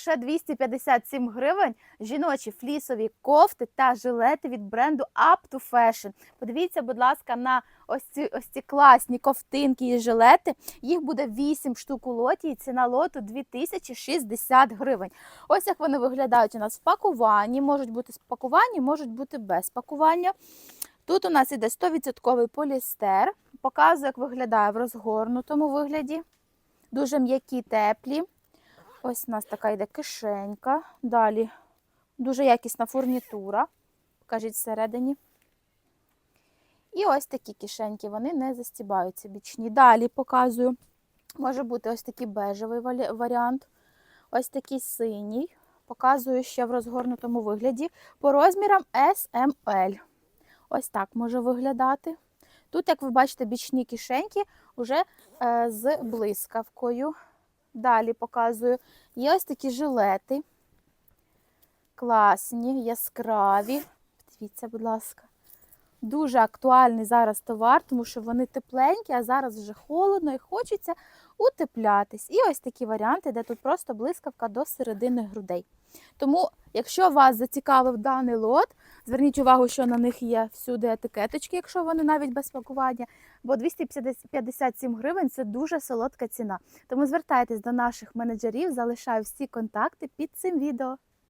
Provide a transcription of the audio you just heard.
Ще 257 гривень жіночі флісові кофти та жилети від бренду Up to Fashion. Подивіться, будь ласка, на ось ці, ось ці класні ковтинки і жилети. Їх буде 8 штук у лоті, і ціна лоту 2060 гривень. Ось як вони виглядають у нас в пакуванні. Можуть бути з пакуванні, можуть бути без пакування. Тут у нас іде 100% поліестер. Показую, як виглядає в розгорнутому вигляді. Дуже м'які, теплі. Ось у нас така йде кишенька. Далі дуже якісна фурнітура. Покажіть всередині. І ось такі кишеньки, вони не застібаються бічні. Далі показую. Може бути ось такий бежевий варіант, ось такий синій. Показую ще в розгорнутому вигляді. По розмірам SML. Ось так може виглядати. Тут, як ви бачите, бічні кишеньки вже е, з блискавкою. Далі показую. Є ось такі жилети. Класні, яскраві. Дивіться, будь ласка. Дуже актуальний зараз товар, тому що вони тепленькі, а зараз вже холодно і хочеться утеплятись. І ось такі варіанти, де тут просто блискавка до середини грудей. Тому, якщо вас зацікавив даний лот, зверніть увагу, що на них є всюди етикеточки, якщо вони навіть без пакування. Бо 257 гривень це дуже солодка ціна. Тому звертайтесь до наших менеджерів, залишаю всі контакти під цим відео.